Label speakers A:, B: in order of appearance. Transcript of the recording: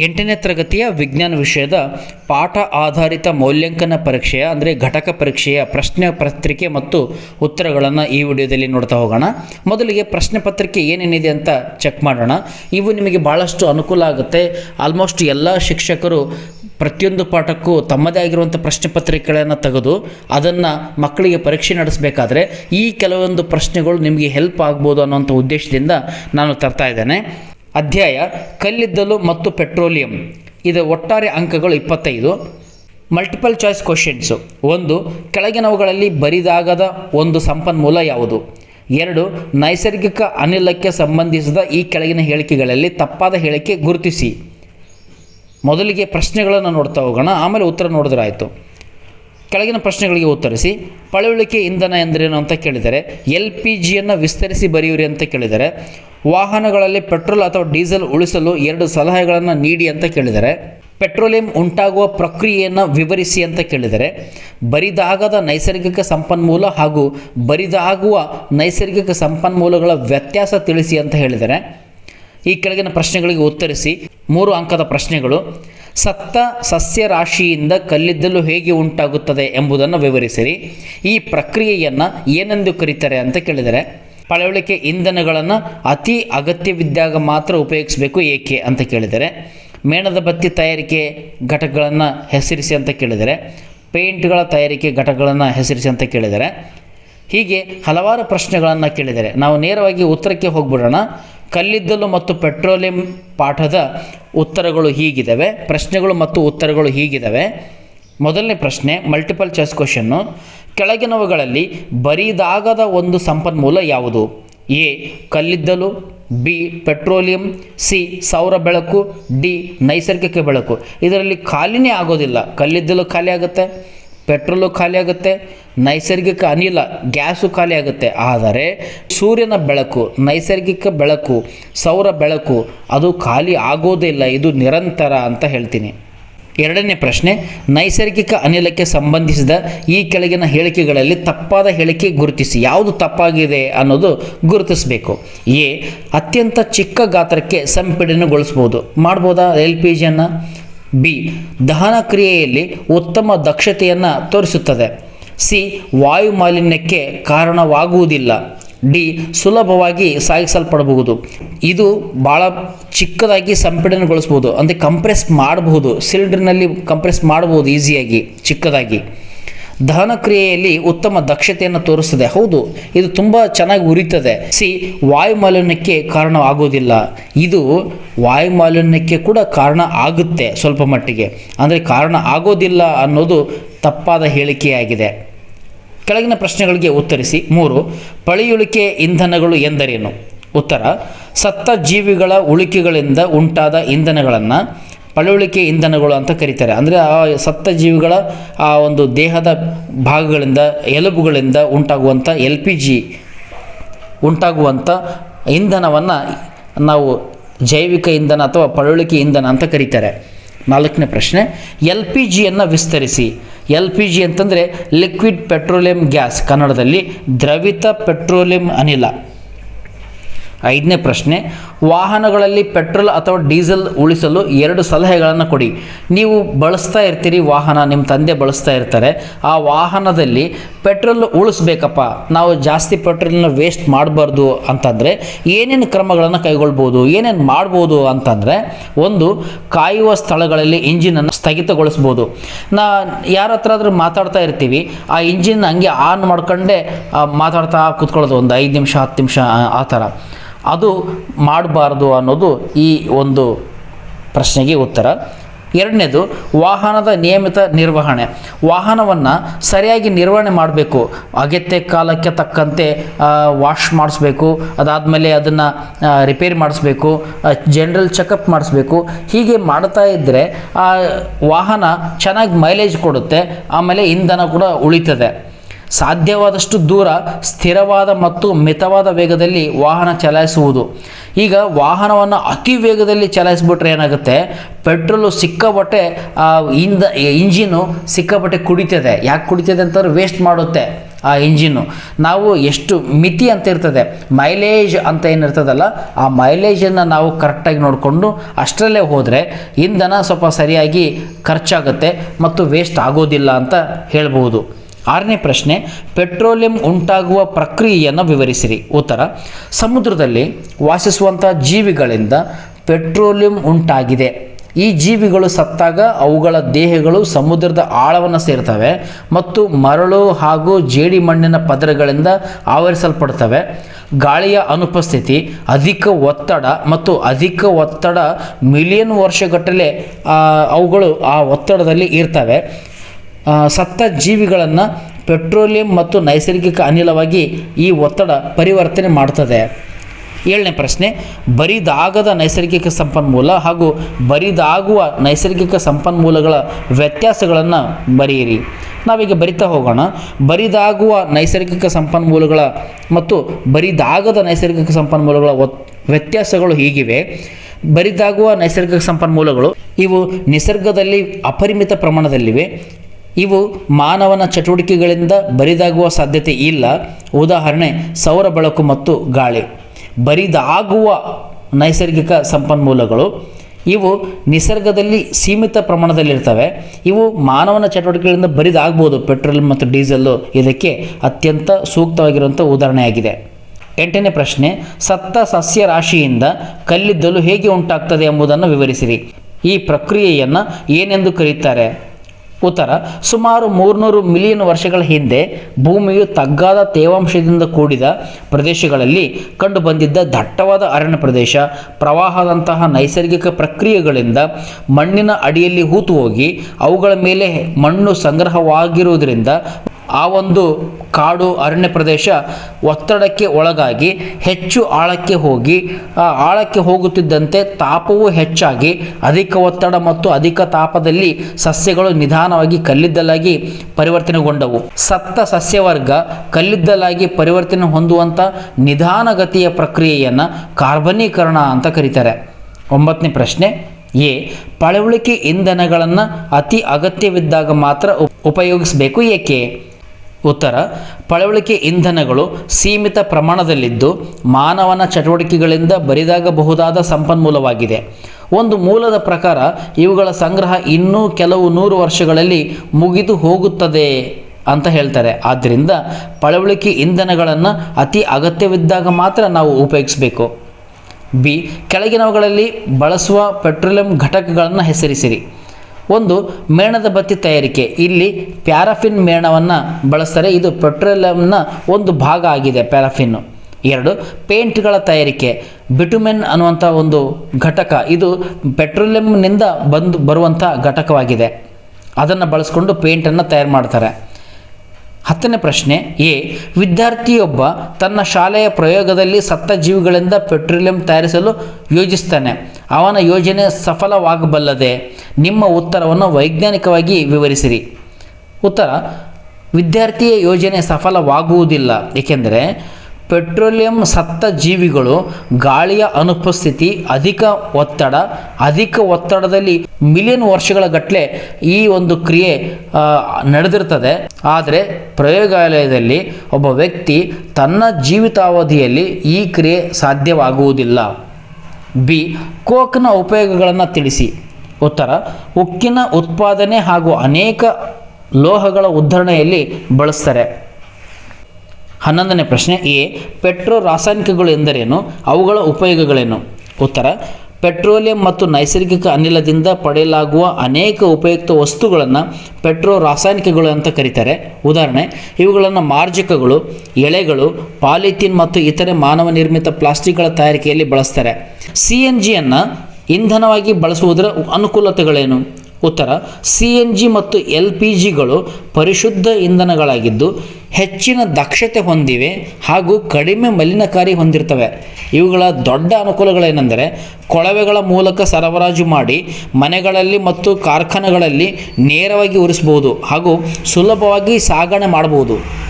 A: ಎಂಟನೇ ತರಗತಿಯ ವಿಜ್ಞಾನ ವಿಷಯದ ಪಾಠ ಆಧಾರಿತ ಮೌಲ್ಯಾಂಕನ ಪರೀಕ್ಷೆಯ, ಅಂದರೆ ಘಟಕ ಪರೀಕ್ಷೆಯ ಪ್ರಶ್ನೆ ಪತ್ರಿಕೆ ಮತ್ತು ಉತ್ತರಗಳನ್ನು ಈ ವಿಡಿಯೋದಲ್ಲಿ ನೋಡ್ತಾ ಹೋಗೋಣ. ಮೊದಲಿಗೆ ಪ್ರಶ್ನೆ ಪತ್ರಿಕೆ ಏನೇನಿದೆ ಅಂತ ಚೆಕ್ ಮಾಡೋಣ. ಇವು ನಿಮಗೆ ಭಾಳಷ್ಟು ಅನುಕೂಲ ಆಗುತ್ತೆ. ಆಲ್ಮೋಸ್ಟ್ ಎಲ್ಲ ಶಿಕ್ಷಕರು ಪ್ರತಿಯೊಂದು ಪಾಠಕ್ಕೂ ತಮ್ಮದೇ ಆಗಿರುವಂಥ ಪ್ರಶ್ನೆ ಪತ್ರಿಕೆಗಳನ್ನು ತೆಗೆದು ಅದನ್ನು ಮಕ್ಕಳಿಗೆ ಪರೀಕ್ಷೆ ನಡೆಸಬೇಕಾದ್ರೆ ಈ ಕೆಲವೊಂದು ಪ್ರಶ್ನೆಗಳು ನಿಮಗೆ ಹೆಲ್ಪ್ ಆಗ್ಬೋದು ಅನ್ನೋಂಥ ಉದ್ದೇಶದಿಂದ ನಾನು ತರ್ತಾ ಇದ್ದೇನೆ. ಅಧ್ಯಾಯ, ಕಲ್ಲಿದ್ದಲು ಮತ್ತು ಪೆಟ್ರೋಲಿಯಂ. ಇದು ಒಟ್ಟಾರೆ ಅಂಕಗಳು ಇಪ್ಪತ್ತೈದು. ಮಲ್ಟಿಪಲ್ ಚಾಯ್ಸ್ ಕ್ವಶನ್ಸು ಒಂದು, ಕೆಳಗಿನವುಗಳಲ್ಲಿ ಬರಿದಾಗದ ಒಂದು ಸಂಪನ್ಮೂಲ ಯಾವುದು? ಎರಡು, ನೈಸರ್ಗಿಕ ಅನಿಲಕ್ಕೆ ಸಂಬಂಧಿಸಿದ ಈ ಕೆಳಗಿನ ಹೇಳಿಕೆಗಳಲ್ಲಿ ತಪ್ಪಾದ ಹೇಳಿಕೆ ಗುರುತಿಸಿ. ಮೊದಲಿಗೆ ಪ್ರಶ್ನೆಗಳನ್ನು ನೋಡ್ತಾ ಹೋಗೋಣ, ಆಮೇಲೆ ಉತ್ತರ ನೋಡಿದ್ರಾಯಿತು ಕೆಳಗಿನ ಪ್ರಶ್ನೆಗಳಿಗೆ ಉತ್ತರಿಸಿ, ಪಳವಳಿಕೆ ಇಂಧನ ಎಂದರೇನು ಅಂತ ಕೇಳಿದರೆ, ಎಲ್ ಪಿ ಜಿಯನ್ನು ವಿಸ್ತರಿಸಿ ಬರೆಯಿರಿ ಅಂತ ಕೇಳಿದರೆ, ವಾಹನಗಳಲ್ಲಿ ಪೆಟ್ರೋಲ್ ಅಥವಾ ಡೀಸೆಲ್ ಉಳಿಸಲು ಎರಡು ಸಲಹೆಗಳನ್ನು ನೀಡಿ ಅಂತ ಕೇಳಿದರೆ, ಪೆಟ್ರೋಲಿಯಂ ಉಂಟಾಗುವ ಪ್ರಕ್ರಿಯೆಯನ್ನು ವಿವರಿಸಿ ಅಂತ ಕೇಳಿದರೆ, ಬರಿದಾಗದ ನೈಸರ್ಗಿಕ ಸಂಪನ್ಮೂಲ ಹಾಗೂ ಬರಿದಾಗುವ ನೈಸರ್ಗಿಕ ಸಂಪನ್ಮೂಲಗಳ ವ್ಯತ್ಯಾಸ ತಿಳಿಸಿ ಅಂತ ಹೇಳಿದರೆ, ಈ ಕೆಳಗಿನ ಪ್ರಶ್ನೆಗಳಿಗೆ ಉತ್ತರಿಸಿ, ಮೂರು ಅಂಕದ ಪ್ರಶ್ನೆಗಳು ಸತ್ತ ಸಸ್ಯ ರಾಶಿಯಿಂದ ಕಲ್ಲಿದ್ದಲು ಹೇಗೆ ಉಂಟಾಗುತ್ತದೆ ಎಂಬುದನ್ನು ವಿವರಿಸಿರಿ. ಈ ಪ್ರಕ್ರಿಯೆಯನ್ನು ಏನೆಂದು ಕರೀತಾರೆ ಅಂತ ಕೇಳಿದರೆ, ಪಳವಳಿಕೆ ಇಂಧನಗಳನ್ನು ಅತಿ ಅಗತ್ಯವಿದ್ದಾಗ ಮಾತ್ರ ಉಪಯೋಗಿಸಬೇಕು ಏಕೆ ಅಂತ ಕೇಳಿದರೆ, ಮೇಣದ ಬತ್ತಿ ತಯಾರಿಕೆ ಘಟಕಗಳನ್ನು ಹೆಸರಿಸಿ ಅಂತ ಕೇಳಿದರೆ, ಪೇಂಟ್ಗಳ ತಯಾರಿಕೆ ಘಟಕಗಳನ್ನು ಹೆಸರಿಸಿ ಅಂತ ಕೇಳಿದರೆ, ಹೀಗೆ ಹಲವಾರು ಪ್ರಶ್ನೆಗಳನ್ನು ಕೇಳಿದರೆ, ನಾವು ನೇರವಾಗಿ ಉತ್ತರಕ್ಕೆ ಹೋಗ್ಬಿಡೋಣ. ಕಲ್ಲಿದ್ದಲು ಮತ್ತು ಪೆಟ್ರೋಲಿಯಂ ಪಾಠದ ಉತ್ತರಗಳು ಹೀಗಿದ್ದಾವೆ ಪ್ರಶ್ನೆಗಳು ಮತ್ತು ಉತ್ತರಗಳು ಹೀಗಿದ್ದಾವೆ ಮೊದಲನೇ ಪ್ರಶ್ನೆ ಮಲ್ಟಿಪಲ್ ಚಾಯ್ಸ್ ಕ್ವಶನ್ನು ಕೆಳಗಿನವುಗಳಲ್ಲಿ ಬರಿದಾಗದ ಒಂದು ಸಂಪನ್ಮೂಲ ಯಾವುದು? ಎ, ಕಲ್ಲಿದ್ದಲು, ಬಿ, ಪೆಟ್ರೋಲಿಯಂ, ಸಿ, ಸೌರ ಬೆಳಕು, ಡಿ, ನೈಸರ್ಗಿಕ ಬೆಳಕು. ಇದರಲ್ಲಿ ಖಾಲಿನೇ ಆಗೋದಿಲ್ಲ. ಕಲ್ಲಿದ್ದಲು ಖಾಲಿ ಆಗುತ್ತೆ. ಪೆಟ್ರೋಲು ಖಾಲಿ ಆಗುತ್ತೆ, ನೈಸರ್ಗಿಕ ಅನಿಲ, ಗ್ಯಾಸು ಖಾಲಿ ಆಗುತ್ತೆ. ಆದರೆ ಸೂರ್ಯನ ಬೆಳಕು, ನೈಸರ್ಗಿಕ ಬೆಳಕು, ಸೌರ ಬೆಳಕು, ಅದು ಖಾಲಿ ಆಗೋದಿಲ್ಲ ಇದು ನಿರಂತರ ಅಂತ ಹೇಳ್ತೀನಿ. ಎರಡನೇ ಪ್ರಶ್ನೆ, ನೈಸರ್ಗಿಕ ಅನಿಲಕ್ಕೆ ಸಂಬಂಧಿಸಿದ ಈ ಕೆಳಗಿನ ಹೇಳಿಕೆಗಳಲ್ಲಿ ತಪ್ಪಾದ ಹೇಳಿಕೆ ಗುರುತಿಸಿ. ಯಾವುದು ತಪ್ಪಾಗಿದೆ ಅನ್ನೋದು ಗುರುತಿಸಬೇಕು. ಎ, ಅತ್ಯಂತ ಚಿಕ್ಕ ಗಾತ್ರಕ್ಕೆ ಸಂಪೀಡನೆಗೊಳಿಸ್ಬೋದು. ಮಾಡ್ಬೋದಾ ಎಲ್ ಪಿ ಜಿಯನ್ನು? ಬಿ. ದಹನ ಕ್ರಿಯೆಯಲ್ಲಿ ಉತ್ತಮ ದಕ್ಷತೆಯನ್ನು ತೋರಿಸುತ್ತದೆ. ಸಿ. ವಾಯು ಮಾಲಿನ್ಯಕ್ಕೆ ಕಾರಣವಾಗುವುದಿಲ್ಲ. ಡಿ. ಸುಲಭವಾಗಿ ಸಾಗಿಸಲ್ಪಡಬಹುದು. ಇದು ಭಾಳ ಚಿಕ್ಕದಾಗಿ ಸಂಪೀಡನಗೊಳಿಸ್ಬೋದು ಅಂದರೆ ಕಂಪ್ರೆಸ್ ಮಾಡಬಹುದು. ಸಿಲಿಂಡರ್ನಲ್ಲಿ ಕಂಪ್ರೆಸ್ ಮಾಡಬಹುದು ಈಸಿಯಾಗಿ ಚಿಕ್ಕದಾಗಿ. ದಹನ ಕ್ರಿಯೆಯಲ್ಲಿ ಉತ್ತಮ ದಕ್ಷತೆಯನ್ನು ತೋರಿಸ್ತದೆ. ಹೌದು, ಇದು ತುಂಬ ಚೆನ್ನಾಗಿ ಉರಿತದೆ. ಸಿ, ವಾಯುಮಾಲಿನ್ಯಕ್ಕೆ ಕಾರಣ ಆಗೋದಿಲ್ಲ. ಇದು ವಾಯುಮಾಲಿನ್ಯಕ್ಕೆ ಕೂಡ ಕಾರಣ ಆಗುತ್ತೆ ಸ್ವಲ್ಪ ಮಟ್ಟಿಗೆ. ಅಂದರೆ ಕಾರಣ ಆಗೋದಿಲ್ಲ ಅನ್ನೋದು ತಪ್ಪಾದ ಹೇಳಿಕೆಯಾಗಿದೆ. ಕೆಳಗಿನ ಪ್ರಶ್ನೆಗಳಿಗೆ ಉತ್ತರಿಸಿ. ಮೂರು, ಪಳೆಯುಳಿಕೆ ಇಂಧನಗಳು ಎಂದರೇನು? ಉತ್ತರ, ಸತ್ತ ಜೀವಿಗಳ ಉಳಿಕೆಗಳಿಂದ ಉಂಟಾದ ಇಂಧನಗಳನ್ನು ಪಳೆಯುಳಿಕೆ ಇಂಧನಗಳು ಅಂತ ಕರೀತಾರೆ. ಅಂದರೆ ಆ ಸತ್ತ ಜೀವಿಗಳ ಆ ಒಂದು ದೇಹದ ಭಾಗಗಳಿಂದ, ಎಲುಬುಗಳಿಂದ ಉಂಟಾಗುವಂಥ ಎಲ್ ಪಿ ಜಿ ಉಂಟಾಗುವಂಥ ಇಂಧನವನ್ನು ನಾವು ಜೈವಿಕ ಇಂಧನ ಅಥವಾ ಪಳವಳಿಕೆ ಇಂಧನ ಅಂತ ಕರೀತಾರೆ. ನಾಲ್ಕನೇ ಪ್ರಶ್ನೆ, ಎಲ್ ಪಿ ಜಿಯನ್ನು ವಿಸ್ತರಿಸಿ. ಎಲ್ ಪಿ ಜಿ ಅಂತಂದರೆ ಲಿಕ್ವಿಡ್ ಪೆಟ್ರೋಲಿಯಂ ಗ್ಯಾಸ್ ಕನ್ನಡದಲ್ಲಿ ದ್ರವಿತ ಪೆಟ್ರೋಲಿಯಂ ಅನಿಲ. ಐದನೇ ಪ್ರಶ್ನೆ, ವಾಹನಗಳಲ್ಲಿ ಪೆಟ್ರೋಲ್ ಅಥವಾ ಡೀಸೆಲ್ ಉಳಿಸಲು ಎರಡು ಸಲಹೆಗಳನ್ನು ಕೊಡಿ. ನೀವು ಬಳಸ್ತಾ ಇರ್ತೀರಿ ವಾಹನ, ನಿಮ್ಮ ತಂದೆ ಬಳಸ್ತಾ ಇರ್ತಾರೆ. ಆ ವಾಹನದಲ್ಲಿ ಪೆಟ್ರೋಲ್ ಉಳಿಸ್ಬೇಕಪ್ಪ. ನಾವು ಜಾಸ್ತಿ ಪೆಟ್ರೋಲ್ನ ವೇಸ್ಟ್ ಮಾಡಬಾರ್ದು ಅಂತಂದರೆ ಏನೇನು ಕ್ರಮಗಳನ್ನು ಕೈಗೊಳ್ಬೋದು ಏನೇನು ಮಾಡ್ಬೋದು ಅಂತಂದರೆ ಒಂದು, ಕಾಯುವ ಸ್ಥಳಗಳಲ್ಲಿ ಇಂಜಿನನ್ನು ಸ್ಥಗಿತಗೊಳಿಸ್ಬೋದು. ನಾ, ಯಾರ ಹತ್ರ ಆದರೂ ಮಾತಾಡ್ತಾ ಇರ್ತೀವಿ, ಆ ಇಂಜಿನ್ ಹಂಗೆ ಆನ್ ಮಾಡ್ಕೊಂಡೇ ಮಾತಾಡ್ತಾ ಕೂತ್ಕೊಳ್ಳೋದು ಒಂದು ಐದು ನಿಮಿಷ, ಹತ್ತು ನಿಮಿಷ ಆ- ಥರ. ಅದು ಮಾಡಬಾರ್ದು ಅನ್ನೋದು ಈ ಒಂದು ಪ್ರಶ್ನೆಗೆ ಉತ್ತರ. ಎರಡನೇದು, ವಾಹನದ ನಿಯಮಿತ ನಿರ್ವಹಣೆ. ವಾಹನವನ್ನು ಸರಿಯಾಗಿ ನಿರ್ವಹಣೆ ಮಾಡಬೇಕು. ಅಗತ್ಯ ಕಾಲಕ್ಕೆ ತಕ್ಕಂತೆ ವಾಶ್ ಮಾಡಿಸ್ಬೇಕು, ಅದಾದಮೇಲೆ ಅದನ್ನು ರಿಪೇರಿ ಮಾಡಿಸ್ಬೇಕು ಜನರಲ್ ಚೆಕಪ್ ಮಾಡಿಸ್ಬೇಕು. ಹೀಗೆ ಮಾಡ್ತಾ ಇದ್ದರೆ ಆ, ವಾಹನ ಚೆನ್ನಾಗಿ ಮೈಲೇಜ್ ಕೊಡುತ್ತೆ, ಆಮೇಲೆ ಇಂಧನ ಕೂಡ ಉಳಿತದೆ. ಸಾಧ್ಯವಾದಷ್ಟು ದೂರ ಸ್ಥಿರವಾದ ಮತ್ತು ಮಿತವಾದ ವೇಗದಲ್ಲಿ ವಾಹನ ಚಲಾಯಿಸುವುದು. ಈಗ ವಾಹನವನ್ನು ಅತಿ ವೇಗದಲ್ಲಿ ಚಲಾಯಿಸ್ಬಿಟ್ರೆ ಏನಾಗುತ್ತೆ? ಪೆಟ್ರೋಲು ಸಿಕ್ಕಾಪಟ್ಟೆ ಇಂದ ಇಂಜಿನು ಸಿಕ್ಕಾಪಟ್ಟೆ ಕುಡಿತದೆ. ಯಾಕೆ ಕುಡಿತದೆ ಅಂತಂದ್ರೆ ವೇಸ್ಟ್ ಮಾಡುತ್ತೆ ಆ ಇಂಜಿನ್ನು ನಾವು ಎಷ್ಟು ಮಿತಿ ಅಂತ ಇರ್ತದೆ, ಮೈಲೇಜ್ ಅಂತ ಏನಿರ್ತದಲ್ಲ ಆ ಮೈಲೇಜನ್ನು ನಾವು ಕರೆಕ್ಟಾಗಿ ನೋಡಿಕೊಂಡು ಅಷ್ಟರಲ್ಲೇ ಹೋದರೆ ಇಂಧನ ಸ್ವಲ್ಪ ಸರಿಯಾಗಿ ಖರ್ಚಾಗುತ್ತೆ ಮತ್ತು ವೇಸ್ಟ್ ಆಗೋದಿಲ್ಲ ಅಂತ ಹೇಳ್ಬೋದು ಆರನೇ ಪ್ರಶ್ನೆ, ಪೆಟ್ರೋಲಿಯಂ ಉಂಟಾಗುವ ಪ್ರಕ್ರಿಯೆಯನ್ನು ವಿವರಿಸಿರಿ. ಉತ್ತರ, ಸಮುದ್ರದಲ್ಲಿ ವಾಸಿಸುವಂಥ ಜೀವಿಗಳಿಂದ ಪೆಟ್ರೋಲಿಯಂ ಉಂಟಾಗಿದೆ. ಈ ಜೀವಿಗಳು ಸತ್ತಾಗ ಅವುಗಳ ದೇಹಗಳು ಸಮುದ್ರದ ಆಳವನ್ನು ಸೇರ್ತವೆ ಮತ್ತು ಮರಳು ಹಾಗೂ ಜೇಡಿ ಮಣ್ಣಿನ ಪದರಗಳಿಂದ ಆವರಿಸಲ್ಪಡ್ತವೆ. ಗಾಳಿಯ ಅನುಪಸ್ಥಿತಿ, ಅಧಿಕ ಒತ್ತಡ ಮತ್ತು ಅಧಿಕ ಒತ್ತಡ ಮಿಲಿಯನ್ ವರ್ಷಗಟ್ಟಲೆ ಅವುಗಳು ಆ ಒತ್ತಡದಲ್ಲಿ ಇರ್ತವೆ. ಸತ್ತ ಜೀವಿಗಳನ್ನು ಪೆಟ್ರೋಲಿಯಂ ಮತ್ತು ನೈಸರ್ಗಿಕ ಅನಿಲವಾಗಿ ಈ ಒತ್ತಡ ಪರಿವರ್ತನೆ ಮಾಡ್ತದೆ. ಏಳನೇ ಪ್ರಶ್ನೆ, ಬರಿದಾಗದ ನೈಸರ್ಗಿಕ ಸಂಪನ್ಮೂಲ ಹಾಗೂ ಬರಿದಾಗುವ ನೈಸರ್ಗಿಕ ಸಂಪನ್ಮೂಲಗಳ ವ್ಯತ್ಯಾಸಗಳನ್ನು ಬರೆಯಿರಿ. ನಾವೀಗ ಬರಿತಾ ಹೋಗೋಣ. ಬರಿದಾಗುವ ನೈಸರ್ಗಿಕ ಸಂಪನ್ಮೂಲಗಳ ಮತ್ತು ಬರಿದಾಗದ ನೈಸರ್ಗಿಕ ಸಂಪನ್ಮೂಲಗಳ ವ್ಯತ್ಯಾಸಗಳು ಹೀಗಿವೆ. ಬರಿದಾಗುವ ನೈಸರ್ಗಿಕ ಸಂಪನ್ಮೂಲಗಳು ಇವು ನಿಸರ್ಗದಲ್ಲಿ ಅಪರಿಮಿತ ಪ್ರಮಾಣದಲ್ಲಿವೆ. ಇವು ಮಾನವನ ಚಟುವಟಿಕೆಗಳಿಂದ ಬರಿದಾಗುವ ಸಾಧ್ಯತೆ ಇಲ್ಲ. ಉದಾಹರಣೆ, ಸೌರ ಬೆಳಕು ಮತ್ತು ಗಾಳಿ. ಬರಿದಾಗುವ ನೈಸರ್ಗಿಕ ಸಂಪನ್ಮೂಲಗಳು. ಇವು ನಿಸರ್ಗದಲ್ಲಿ ಸೀಮಿತ ಪ್ರಮಾಣದಲ್ಲಿರ್ತವೆ. ಇವು ಮಾನವನ ಚಟುವಟಿಕೆಗಳಿಂದ ಬರಿದಾಗ್ಬೋದು. ಪೆಟ್ರೋಲ್ ಮತ್ತು ಡೀಸೆಲ್ಲು ಇದಕ್ಕೆ ಅತ್ಯಂತ ಸೂಕ್ತವಾಗಿರುವಂಥ ಉದಾಹರಣೆಯಾಗಿದೆ. ಎಂಟನೇ ಪ್ರಶ್ನೆ, ಸತ್ತ ಸಸ್ಯ ರಾಶಿಯಿಂದ ಕಲ್ಲಿದ್ದಲು ಹೇಗೆ ಉಂಟಾಗ್ತದೆ ಎಂಬುದನ್ನು ವಿವರಿಸಿರಿ. ಈ ಪ್ರಕ್ರಿಯೆಯನ್ನು ಏನೆಂದು ಕರೆಯುತ್ತಾರೆ? ಉತ್ತರ, ಸುಮಾರು ಮೂರ್ನೂರು ಮಿಲಿಯನ್ ವರ್ಷಗಳ ಹಿಂದೆ ಭೂಮಿಯು ತಗ್ಗಾದ ತೇವಾಂಶದಿಂದ ಕೂಡಿದ ಪ್ರದೇಶಗಳಲ್ಲಿ ಕಂಡುಬಂದಿದ್ದ ದಟ್ಟವಾದ ಅರಣ್ಯ ಪ್ರದೇಶ, ಪ್ರವಾಹದಂತಹ ನೈಸರ್ಗಿಕ ಪ್ರಕ್ರಿಯೆಗಳಿಂದ ಮಣ್ಣಿನ ಅಡಿಯಲ್ಲಿ ಹೂತು ಹೋಗಿ ಅವುಗಳ ಮೇಲೆ ಮಣ್ಣು ಸಂಗ್ರಹವಾಗಿರುವುದರಿಂದ ಆ ಒಂದು ಕಾಡು ಅರಣ್ಯ ಪ್ರದೇಶ ಒತ್ತಡಕ್ಕೆ ಒಳಗಾಗಿ ಹೆಚ್ಚು ಆಳಕ್ಕೆ ಹೋಗಿ ಆಳಕ್ಕೆ ಹೋಗುತ್ತಿದ್ದಂತೆ ತಾಪವು ಹೆಚ್ಚಾಗಿ ಅಧಿಕ ಒತ್ತಡ ಮತ್ತು ಅಧಿಕ ತಾಪದಲ್ಲಿ ಸಸ್ಯಗಳು ನಿಧಾನವಾಗಿ ಕಲ್ಲಿದ್ದಲಾಗಿ ಪರಿವರ್ತನೆಗೊಂಡವು. ಸತ್ತ ಸಸ್ಯವರ್ಗ ಕಲ್ಲಿದ್ದಲಾಗಿ ಪರಿವರ್ತನೆ ಹೊಂದುವಂಥ ನಿಧಾನಗತಿಯ ಪ್ರಕ್ರಿಯೆಯನ್ನು ಕಾರ್ಬನೀಕರಣ ಅಂತ ಕರೀತಾರೆ. ಒಂಬತ್ತನೇ ಪ್ರಶ್ನೆ, ಎ, ಪಳವಳಿಕೆ ಇಂಧನಗಳನ್ನು ಅತಿ ಅಗತ್ಯವಿದ್ದಾಗ ಮಾತ್ರ ಉಪ್- ಉಪಯೋಗಿಸಬೇಕು ಏಕೆ? ಉತ್ತರ, ಪಳವಳಿಕೆ ಇಂಧನಗಳು ಸೀಮಿತ ಪ್ರಮಾಣದಲ್ಲಿದ್ದು ಮಾನವನ ಚಟುವಟಿಕೆಗಳಿಂದ ಬರಿದಾಗಬಹುದಾದ ಸಂಪನ್ಮೂಲವಾಗಿದೆ. ಒಂದು ಮೂಲದ ಪ್ರಕಾರ ಇವುಗಳ ಸಂಗ್ರಹ ಇನ್ನೂ ಕೆಲವು ನೂರು ವರ್ಷಗಳಲ್ಲಿ ಮುಗಿದು ಹೋಗುತ್ತದೆ ಅಂತ ಹೇಳ್ತಾರೆ. ಆದ್ದರಿಂದ ಪಳವಳಿಕೆ ಇಂಧನಗಳನ್ನು ಅತಿ ಅಗತ್ಯವಿದ್ದಾಗ ಮಾತ್ರ ನಾವು ಉಪಯೋಗಿಸಬೇಕು. ಬಿ, ಕೆಳಗಿನವುಗಳಲ್ಲಿ ಬಳಸುವ ಪೆಟ್ರೋಲಿಯಂ ಘಟಕಗಳನ್ನು ಹೆಸರಿಸಿರಿ. ಒಂದು ಮೇಣದ ಬತ್ತಿ ತಯಾರಿಕೆ. ಇಲ್ಲಿ ಪ್ಯಾರಾಫಿನ್ ಮೇಣವನ್ನು ಬಳಸ್ತಾರೆ. ಇದು ಪೆಟ್ರೋಲಿಯಂನ ಒಂದು ಭಾಗ ಆಗಿದೆ ಪ್ಯಾರಾಫಿನ್ನು. ಎರಡು, ಪೇಂಟ್ಗಳ ತಯಾರಿಕೆ. ಬಿಟುಮೆನ್ ಅನ್ನುವಂಥ ಒಂದು ಘಟಕ. ಇದು ಪೆಟ್ರೋಲಿಯಂನಿಂದ ಬಂದು ಬರುವಂಥ ಘಟಕವಾಗಿದೆ. ಅದನ್ನು ಬಳಸ್ಕೊಂಡು ಪೇಂಟನ್ನು ತಯಾರು ಮಾಡ್ತಾರೆ. ಹತ್ತನೇ ಪ್ರಶ್ನೆ, ಎ, ವಿದ್ಯಾರ್ಥಿಯೊಬ್ಬ ತನ್ನ ಶಾಲೆಯ ಪ್ರಯೋಗದಲ್ಲಿ ಸತ್ತ ಜೀವಿಗಳಿಂದ ಪೆಟ್ರೋಲಿಯಂ ತಯಾರಿಸಲು ಯೋಜಿಸ್ತಾನೆ. ಅವನ ಯೋಜನೆ ಸಫಲವಾಗಬಲ್ಲದೆ ನಿಮ್ಮ ಉತ್ತರವನ್ನು ವೈಜ್ಞಾನಿಕವಾಗಿ ವಿವರಿಸಿರಿ. ಉತ್ತರ, ವಿದ್ಯಾರ್ಥಿಯ ಯೋಜನೆ ಸಫಲವಾಗುವುದಿಲ್ಲ, ಏಕೆಂದರೆ ಪೆಟ್ರೋಲಿಯಂ ಸತ್ತ ಜೀವಿಗಳು ಗಾಳಿಯ ಅನುಪಸ್ಥಿತಿ, ಅಧಿಕ ಒತ್ತಡ, ಅಧಿಕ ಒತ್ತಡದಲ್ಲಿ ಮಿಲಿಯನ್ ವರ್ಷಗಳ ಗಟ್ಟಲೆ ಈ ಒಂದು ಕ್ರಿಯೆ ನಡೆದಿರ್ತದೆ ಆದರೆ ಪ್ರಯೋಗಾಲಯದಲ್ಲಿ ಒಬ್ಬ ವ್ಯಕ್ತಿ ತನ್ನ ಜೀವಿತಾವಧಿಯಲ್ಲಿ ಈ ಕ್ರಿಯೆ ಸಾಧ್ಯವಾಗುವುದಿಲ್ಲ. ಬಿ, ಕೋಕ್ನ ಉಪಯೋಗಗಳನ್ನು ತಿಳಿಸಿ. ಉತ್ತರ, ಉಕ್ಕಿನ ಉತ್ಪಾದನೆ ಹಾಗೂ ಅನೇಕ ಲೋಹಗಳ ಉದ್ಧರಣೆಯಲ್ಲಿ ಬಳಸ್ತಾರೆ. ಹನ್ನೊಂದನೇ ಪ್ರಶ್ನೆ, ಎ, ಪೆಟ್ರೋ ರಾಸಾಯನಿಕಗಳು ಎಂದರೇನು? ಅವುಗಳ ಉಪಯೋಗಗಳೇನು? ಉತ್ತರ ಪೆಟ್ರೋಲಿಯಂ ಮತ್ತು ನೈಸರ್ಗಿಕ ಅನಿಲದಿಂದ ಪಡೆಯಲಾಗುವ ಅನೇಕ ಉಪಯುಕ್ತ ವಸ್ತುಗಳನ್ನು ಪೆಟ್ರೋ ರಾಸಾಯನಿಕಗಳು ಅಂತ ಕರೀತಾರೆ. ಉದಾಹರಣೆ, ಇವುಗಳನ್ನು ಮಾರ್ಜಕಗಳು, ಎಳೆಗಳು, ಪಾಲಿಥೀನ್ ಮತ್ತು ಇತರೆ ಮಾನವ ನಿರ್ಮಿತ ಪ್ಲಾಸ್ಟಿಕ್ಗಳ ತಯಾರಿಕೆಯಲ್ಲಿ ಬಳಸ್ತಾರೆ. ಸಿ ಎನ್ ಜಿಯನ್ನು ಇಂಧನವಾಗಿ ಬಳಸುವುದರ ಅನುಕೂಲತೆಗಳೇನು? ಉತ್ತರ, ಸಿ ಎನ್ ಜಿ ಮತ್ತು ಎಲ್ ಪಿ ಜಿಗಳು ಪರಿಶುದ್ಧ ಇಂಧನಗಳಾಗಿದ್ದು ಹೆಚ್ಚಿನ ದಕ್ಷತೆ ಹೊಂದಿವೆ ಹಾಗೂ ಕಡಿಮೆ ಮಲಿನಕಾರಿ ಹೊಂದಿರ್ತವೆ. ಇವುಗಳ ದೊಡ್ಡ ಅನುಕೂಲಗಳೇನೆಂದರೆ ಕೊಳವೆಗಳ ಮೂಲಕ ಸರಬರಾಜು ಮಾಡಿ ಮನೆಗಳಲ್ಲಿ ಮತ್ತು ಕಾರ್ಖಾನೆಗಳಲ್ಲಿ ನೇರವಾಗಿ ಉರಿಸಬಹುದು ಹಾಗೂ ಸುಲಭವಾಗಿ ಸಾಗಣೆ ಮಾಡಬಹುದು.